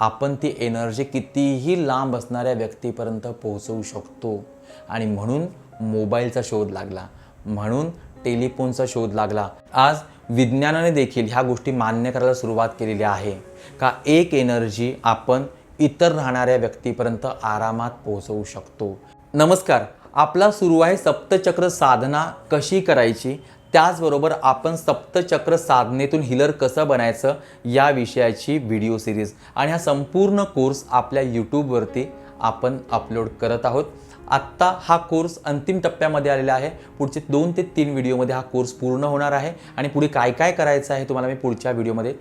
आपण ती एनर्जी कितीही लांब असणाऱ्या व्यक्तीपर्यंत पोहोचवू शकतो. आणि म्हणून मोबाईलचा शोध लागला. म्हणून टेलिफोनचा शोध लागला. आज विज्ञानाने देखील ह्या गोष्टी मान्य करायला सुरुवात केलेली आहे. का एक एनर्जी आपण इतर राहणाऱ्या व्यक्तीपर्यंत आरामात पोहोचवू शकतो. नमस्कार. आपला सुरू आहे सप्तचक्र साधना कशी करायची? त्याचबरोबर आपण सप्तचक्र साधनेतून हिलर कसं बनायचं या विषयाची व्हिडिओ सिरीज आणि हा संपूर्ण कोर्स आपल्या यूट्यूबवरती आपण अपलोड करत आहोत. आत्ता हा कोर्स अंतिम टप्प्यामध्ये आलेला आहे. पुढचे दोन ते तीन व्हिडिओमध्ये हा कोर्स पूर्ण होणार आहे आणि पुढे काय काय करायचं आहे तुम्हाला मी पुढच्या व्हिडिओमध्ये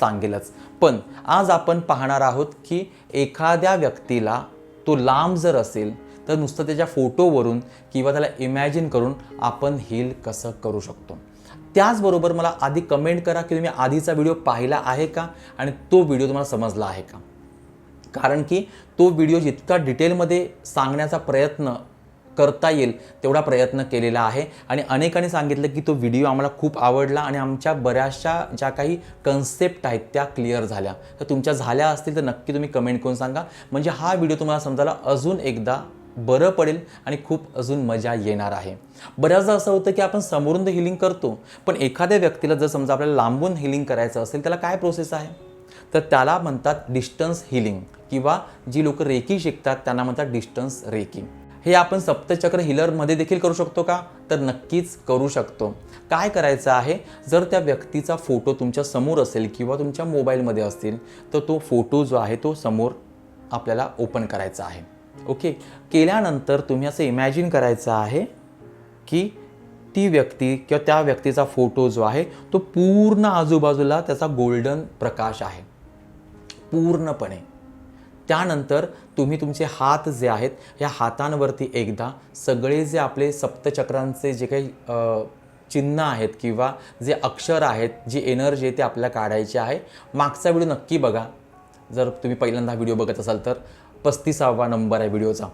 सांगेलच. पण आज आपण पाहणार आहोत की एखाद्या व्यक्तीला तो लांब जर असेल तर नुसतं त्याच्या फोटोवरून किंवा त्याला इमॅजिन करून आपण हील कसं करू शकतो. त्याचबरोबर मला आधी कमेंट करा की तुम्ही आधीचा व्हिडिओ पाहिला आहे का आणि तो व्हिडिओ तुम्हाला समजला आहे का? कारण की तो व्हिडिओ जितका डिटेलमध्ये सांगण्याचा प्रयत्न करता येईल तेवढा प्रयत्न केलेला आहे. आणि अनेकांनी सांगितलं की तो व्हिडिओ आम्हाला खूप आवडला आणि आमच्या बऱ्याचशा ज्या काही कन्सेप्ट आहेत त्या क्लिअर झाल्या. तर तुमच्या झाल्या असतील तर नक्की तुम्ही कमेंट करून सांगा. म्हणजे हा व्हिडिओ तुम्हाला समजायला अजून एकदा बरं पडेल आणि खूप अजून मजा येणार आहे. बऱ्याचदा असं होतं की आपण समोरून तर हिलिंग करतो पण एखाद्या व्यक्तीला जर समजा आपल्याला लांबून हिलिंग करायचं असेल त्याला काय प्रोसेस आहे? तर त्याला म्हणतात डिस्टन्स हिलिंग किंवा जी लोक रेकी शिकतात त्यांना म्हणतात डिस्टन्स रेकी. हे आपण सप्तचक्र हिलरमध्ये देखील करू शकतो का? तर नक्कीच करू शकतो. काय करायचं आहे? जर त्या व्यक्तीचा फोटो तुमच्यासमोर असेल किंवा तुमच्या मोबाईलमध्ये असतील तर तो फोटो जो आहे तो समोर आपल्याला ओपन करायचा आहे. ओके? केल्यानंतर तुम्ही असं इमॅजिन करायचं आहे की ती व्यक्ती किंवा त्या व्यक्तीचा फोटो जो आहे तो पूर्ण आजूबाजूला त्याचा गोल्डन प्रकाश आहे. पूर्णपणे. त्यानंतर तुम्ही तुमचे हात जे आहेत या हातांवरती एकदा सगळे जे आपले सप्तचक्रांचे जे काही चिन्ह आहेत किंवा जे अक्षर आहेत जी एनर्जी आहे ते आपल्याला काढायची आहे. मागचा व्हिडिओ नक्की बघा. जर तुम्ही पहिल्यांदा व्हिडिओ बघत असाल तर. पस्तीसावा नंबर आहे व्हिडिओचा.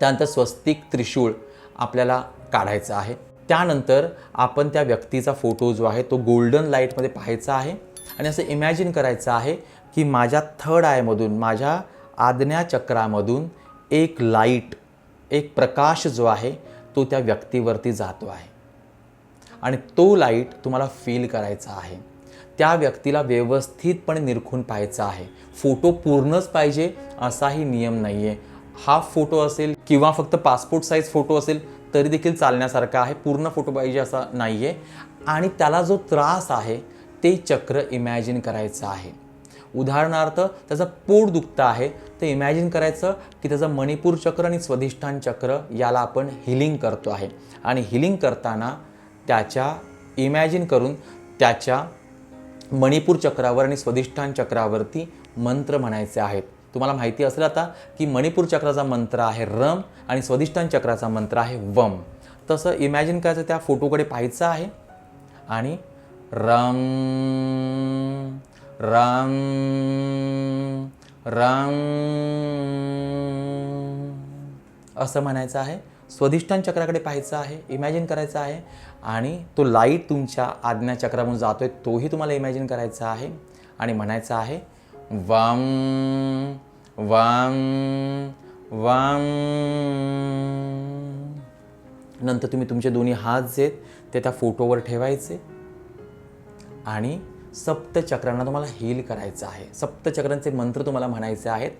त्यानंतर स्वस्तिक त्रिशूळ आपल्याला काढायचा आहे. त्यानंतर आपण त्या व्यक्तीचा फोटो जो आहे तो गोल्डन लाईटमध्ये पाहायचा आहे आणि असं इमॅजिन करायचं आहे की माझ्या थर्ड आयमधून माझ्या आज्ञाचक्रामधून एक लाइट एक प्रकाश जो आहे तो त्या व्यक्तीवरती जातो आहे. आणि तो लाइट तुम्हाला फील करायचा आहे. त्या व्यक्तीला व्यवस्थितपणे निरखून पाहायचा आहे. फोटो पूर्णच पाहिजे असाही नियम नाही आहे हाफ फोटो असेल किंवा फक्त पासपोर्ट साईज फोटो असेल तरी देखील चालण्यासारखा आहे. पूर्ण फोटो पाहिजे असा नाही आहे आणि त्याला जो त्रास आहे ते चक्र इमॅजिन करायचं आहे. उदाहरणार्थ त्याचं पोट दुखतं आहे. तर इमॅजिन करायचं की त्याचं मणिपूर चक्र आणि स्वधिष्ठान चक्र याला आपण हिलिंग करतो आहे. आणि हिलिंग करताना त्याच्या इमॅजिन करून त्याच्या मणिपूर चक्रावर आणि स्वधिष्ठान चक्रावरती मंत्र म्हणायचे आहेत. तुम्हाला माहिती असेल आता की मणिपूर चक्राचा मंत्र आहे रम आणि स्वधिष्ठान चक्राचा मंत्र आहे वम. तसं इमॅजिन करायचं त्या फोटोकडे पाहायचं आहे. आणि रम रम रम असं म्हणायचं आहे. स्वधिष्ठान चक्राकडे पाहायचं आहे इमॅजिन करायचं आहे आणि तो लाइट तुमच्या आज्ञाचक्रामधून आहे तोही तुम्हाला इमॅजिन करायचा आहे आणि म्हणायचं आहे वम वम वम. नंतर तुम्ही तुमचे दोन्ही हात जे आहेत ते त्या फोटोवर ठेवायचे आणि सप्तचक्रांना तुम्हाला हील करायचं आहे. सप्तचक्रांचे मंत्र तुम्हाला म्हणायचे आहेत.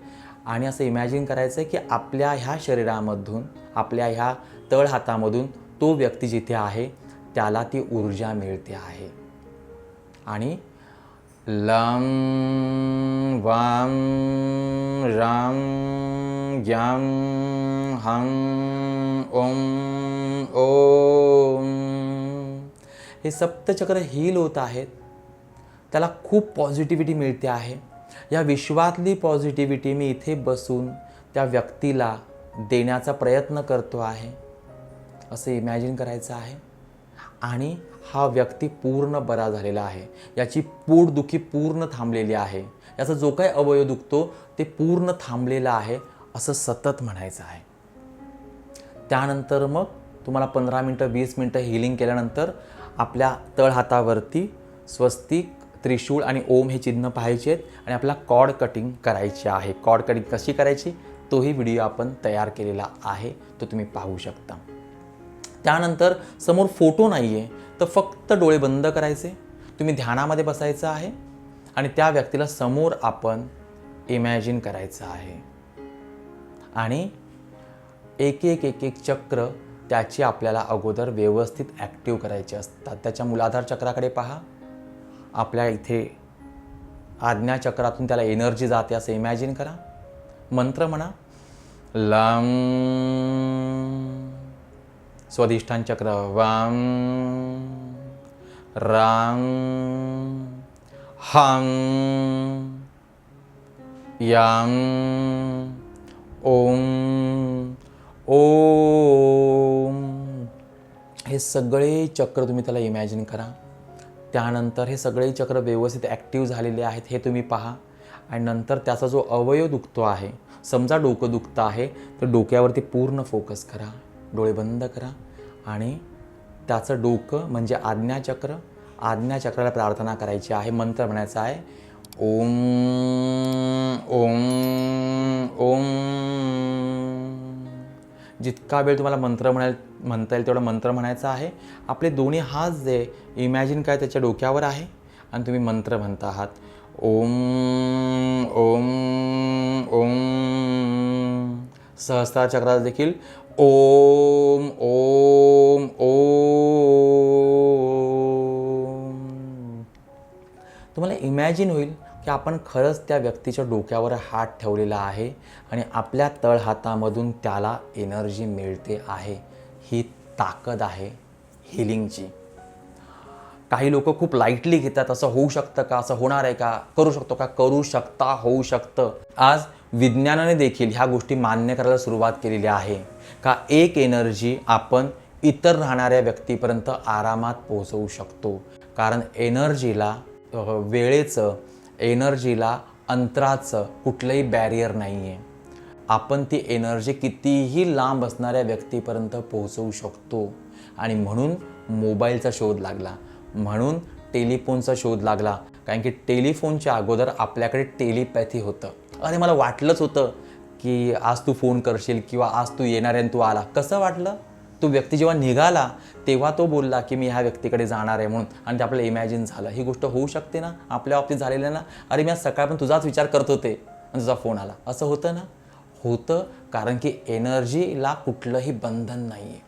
आणि असं इमॅजिन करायचं आहे की आपल्या ह्या शरीरामधून आपल्या ह्या तळ हातामधून तो व्यक्ती जिथे आहे त्याला ती ऊर्जा मिळते आहे. आणि लम वाम राम यम हम ओम ओम. हे सप्तचक्र हील होत आहेत. त्याला खूप पॉझिटिव्हिटी मिळते आहे. या विश्वातली पॉझिटिव्हिटी मी इथे बसून त्या व्यक्तीला देण्याचा प्रयत्न करतो आहे. असं इमॅजिन करायचं आहे. आणि हा व्यक्ती पूर्ण बरा झालेला आहे. याची पोटदुखी पूर्ण थांबलेली आहे. याचा जो काही अवयव दुखतो ते पूर्ण थांबलेला आहे असं सतत म्हणायचं आहे. त्यानंतर मग तुम्हाला पंधरा मिनटं वीस मिनटं हिलिंग केल्यानंतर आपल्या तळहातावरती स्वस्तिक त्रिशूळ आणि ओम हे चिन्ह पाहायचे आहेत आणि आपला कॉड कटिंग करायची आहे. कॉड कटिंग कशी करायची? तोही व्हिडिओ आपण तयार केलेला आहे तो तुम्ही पाहू शकता. त्यानंतर समोर फोटो नाही आहे तर फक्त डोळे बंद करायचे तुम्ही ध्यानामध्ये बसायचं आहे आणि त्या व्यक्तीला समोर आपण इमॅजिन करायचं आहे. आणि एक एक एक एक चक्र त्याची आपल्याला अगोदर व्यवस्थित ॲक्टिव्ह करायचे असतात. त्याच्या मूलाधार चक्राकडे पहा. आपल्या इथे आज्ञाचक्रातून त्याला एनर्जी जाते असं इमॅजिन करा. मंत्र म्हणा लम स्वाधिष्ठान चक्र वाम राम हां याम ओम ओम हे सगळे चक्र तुम्ही त्याला इमॅजिन करा. त्यानंतर हे सगळे चक्र व्यवस्थित ॲक्टिव्ह झालेले आहेत हे तुम्ही पहा. आणि नंतर त्याचा जो अवयव दुखतो आहे समजा डोकं दुखतं आहे तर डोक्यावरती पूर्ण फोकस करा. डोळे बंद करा. आणि त्याचं डोकं म्हणजे आज्ञाचक्र आज्ञाचक्राला प्रार्थना करायची आहे. मंत्र म्हणायचा आहे ओम ओम ओम. जितका वेळ तुम्हाला मंत्र म्हणाल म्हणता येईल तेवढा मंत्र म्हणायचा आहे. आपले दोन्ही हात जे इमॅजिन काय त्याच्या डोक्यावर आहे? आणि तुम्ही मंत्र म्हणता आहात. ओम ओम ओम. सहस्त्र चक्रात देखील ओम ओम ओम. तुम्हाला इमॅजिन होईल की आपण खरंच त्या व्यक्तीच्या डोक्यावर हात ठेवलेला आहे आणि आपल्या तळ हातामधून त्याला एनर्जी मिळते आहे. ही ताकद आहे हिलिंगची काही लोक खूप लाईटली घेतात असं होऊ शकतं का असं होणार आहे का करू शकतो का करू शकता होऊ शकतं. आज विज्ञानाने देखील ह्या गोष्टी मान्य करायला सुरुवात केलेली आहे का एक एनर्जी आपण इतर राहणाऱ्या व्यक्तीपर्यंत आरामात पोहोचवू शकतो. कारण एनर्जीला वेळेचं एनर्जीला अंतराचं कुठलंही बॅरियर नाही आहे आपण ती एनर्जी कितीही लांब असणाऱ्या व्यक्तीपर्यंत पोहोचवू शकतो. आणि म्हणून मोबाईलचा शोध लागला. म्हणून टेलिफोनचा शोध लागला. कारण की टेलिफोनच्या अगोदर आपल्याकडे टेलिपॅथी होतं. अरे मला वाटलंच होतं की आज तू फोन करशील किंवा आज तू येणार आहे आणि तू आला. कसं वाटलं? तो व्यक्ती जेव्हा निघाला तेव्हा तो बोलला की मी ह्या व्यक्तीकडे जाणार आहे म्हणून. आणि ते आपल्याला इमॅजिन झालं. ही गोष्ट होऊ शकते ना? आपल्या बाबतीत झालेलं ना? अरे मी आज सकाळ पण तुझाच विचार करत होते आणि तुझा फोन आला. असं होतं ना? होतं कारण की एनर्जीला कुठलंही बंधन नाही आहे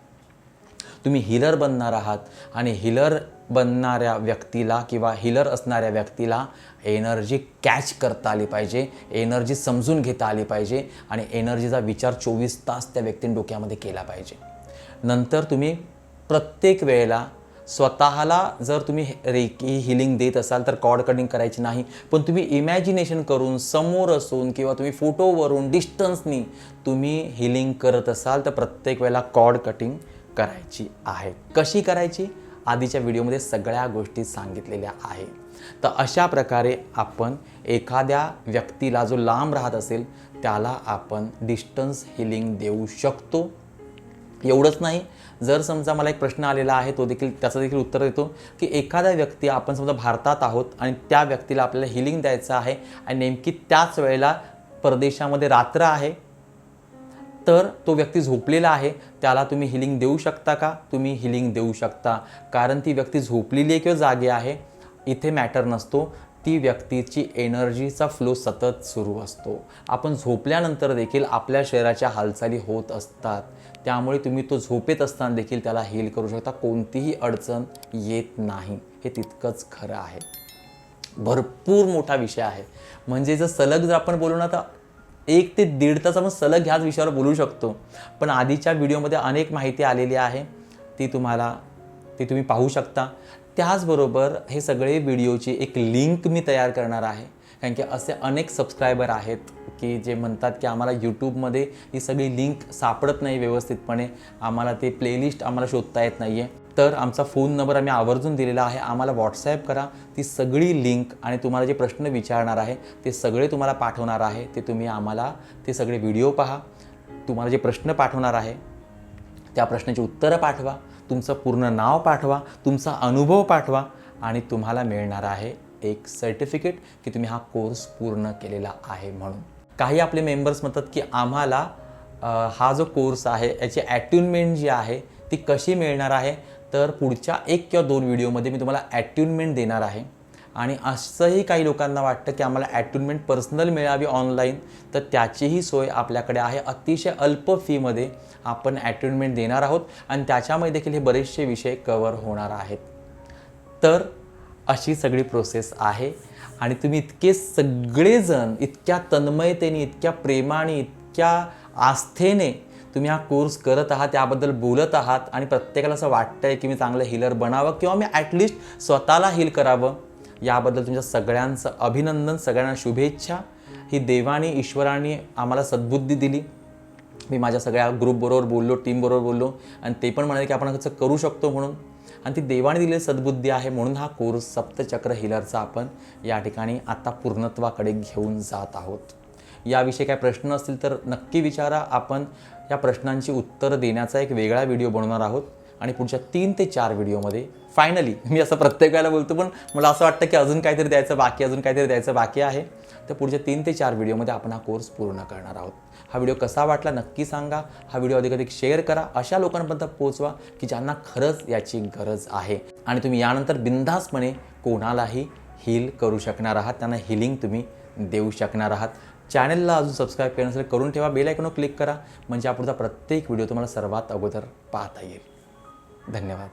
तुम्ही हिलर बनणार आहात आणि हिलर बनणाऱ्या व्यक्तीला किंवा हिलर असणाऱ्या व्यक्तीला एनर्जी कॅच करता आली पाहिजे एनर्जी समजून घेता आली पाहिजे आणि एनर्जीचा विचार चोवीस तास त्या व्यक्तीने डोक्यामध्ये केला पाहिजे. नंतर तुम्ही प्रत्येक वेळेला स्वतःला जर तुम्ही रेकी हिलिंग देत असाल तर कॉर्ड कटिंग करायची नाही. पण तुम्ही इमॅजिनेशन करून समोर असून किंवा तुम्ही फोटोवरून डिस्टन्सनी तुम्ही हिलिंग करत असाल तर प्रत्येक वेळेला कॉर्ड कटिंग करायची आहे. कशी करायची? आधीच्या व्हिडिओमध्ये सगळ्या गोष्टी सांगितलेल्या आहे तर अशा प्रकारे आपण एखाद्या व्यक्तीला जो लांब राहत असेल त्याला आपण डिस्टन्स हिलिंग देऊ शकतो. एवढंच नाही. जर समजा मला एक प्रश्न आलेला आहे तो देखील त्याचं देखील उत्तर देतो की एखादा व्यक्ती आपण समजा भारतात आहोत आणि त्या व्यक्तीला आपल्याला हिलिंग द्यायचं आहे आणि नेमकी त्याच वेळेला परदेशामध्ये रात्र आहे तर तो व्यक्ती झोपलेला आहे त्याला तुम्ही हिलिंग देऊ शकता का? तुम्ही हिलिंग देऊ शकता. कारण ती व्यक्ती झोपलेली आहे किंवा जागे आहे इथे मॅटर नसतो. ती व्यक्तीची एनर्जीचा फ्लो सतत सुरू असतो. आपण झोपल्यानंतर देखील आपल्या शरीराच्या हालचाली होत असतात. त्यामुळे तुम्ही तो झोपेत असताना देखील त्याला हील करू शकता. कोणतीही अडचण येत नाही. हे तितकंच खरं आहे. भरपूर मोठा विषय आहे. म्हणजे जर सलग जर आपण बोलू ना तर एक ते दीड तास आपण सलग ह्याच विषयावर बोलू शकतो. पण आधीच्या व्हिडिओमध्ये अनेक माहिती आलेली आहे. ती तुम्हाला ती तुम्ही पाहू शकता. त्याचबरोबर हे सगळे व्हिडिओची एक लिंक मी तयार करणार आहे. कारण की असे अनेक सबस्क्रायबर आहेत की जे म्हणतात की आम्हाला यूट्यूबमध्ये ही सगळी लिंक सापडत नाही व्यवस्थितपणे. आम्हाला ते प्लेलिस्ट आम्हाला शोधता येत नाही आहे तर आमचा फोन नंबर आम्ही आवर्जून दिलेला आहे. आम्हाला व्हॉट्सॲप करा. ती सगळी लिंक आणि तुम्हाला जे प्रश्न विचारणार आहे ते सगळे तुम्हाला पाठवणार आहे. ते तुम्ही आम्हाला ते सगळे व्हिडिओ पहा. तुम्हाला जे प्रश्न पाठवणार आहे त्या प्रश्नाची उत्तरं पाठवा. तुमचं पूर्ण नाव पाठवा तुमचा अनुभव पाठवा आणि तुम्हाला मिळणार आहे एक सर्टिफिकेट की तुम्ही हा कोर्स पूर्ण केलेला आहे म्हणून. काही आपले मेंबर्स म्हणतात की आम्हाला हा जो कोर्स आहे याची ॲट्युनमेंट जी आहे ती कशी मिळणार आहे? तर पुढच्या एक किंवा दोन व्हिडिओमध्ये मी तुम्हाला ॲट्युनमेंट देणार आहे. आणि असंही काही लोकांना वाटतं की आम्हाला ॲटुनमेंट पर्सनल मिळावी ऑनलाईन तर त्याचीही सोय आपल्याकडे आहे. अतिशय अल्प फीमध्ये आपण ॲटुनमेंट देणार आहोत आणि त्याच्यामध्ये देखील हे बरेचसे विषय कवर होणार आहेत. तर अशी सगळी प्रोसेस आहे आणि तुम्ही इतके सगळेजण इतक्या तन्मयतेने इतक्या प्रेमाने इतक्या आस्थेने तुम्ही हा कोर्स करत आहात त्याबद्दल बोलत आहात आणि प्रत्येकाला असं वाटतंय की मी चांगलं हिलर बनावं किंवा मी ॲटलिस्ट स्वतःला हील करावं. याबद्दल तुमच्या सगळ्यांचं अभिनंदन सगळ्यांना शुभेच्छा. ही देवाने ईश्वराने आम्हाला सद्बुद्धी दिली. मी माझ्या सगळ्या ग्रुपबरोबर बोललो टीमबरोबर बोललो आणि ते पण म्हणाले की आपण असं करू शकतो म्हणून. आणि ती देवाने दिलेली सद्बुद्धी आहे म्हणून हा कोर्स सप्तचक्र हिलरचा आपण या ठिकाणी आता पूर्णत्वाकडे घेऊन जात आहोत. याविषयी काय प्रश्न असतील तर नक्की विचारा. आपण या प्रश्नांची उत्तरं देण्याचा एक वेगळा व्हिडिओ बनवणार आहोत. आणि पुढच्या तीन ते चार व्हिडिओमध्ये फायनली मी असं प्रत्येक वेळेला बोलतो पण मला असं वाटतं की अजून काहीतरी द्यायचं बाकी अजून काहीतरी द्यायचं बाकी आहे. तर पुढच्या तीन ते चार व्हिडिओमध्ये आपण हा कोर्स पूर्ण करणार आहोत. हा व्हिडिओ कसा वाटला नक्की सांगा. हा व्हिडिओ अधिक अधिक शेअर करा. अशा लोकांपर्यंत पोहोचवा की ज्यांना खरंच याची गरज आहे. आणि तुम्ही यानंतर बिनधास्तपणे कोणालाही हील करू शकणार आहात. त्यांना हिलिंग तुम्ही देऊ शकणार आहात. चॅनलला अजून सबस्क्राईब केलं नसेल करून ठेवा. बेल आयकॉनवर क्लिक करा. म्हणजे हा प्रत्येक व्हिडिओ तुम्हाला सर्वात अगोदर पाहता येईल. धन्यवाद.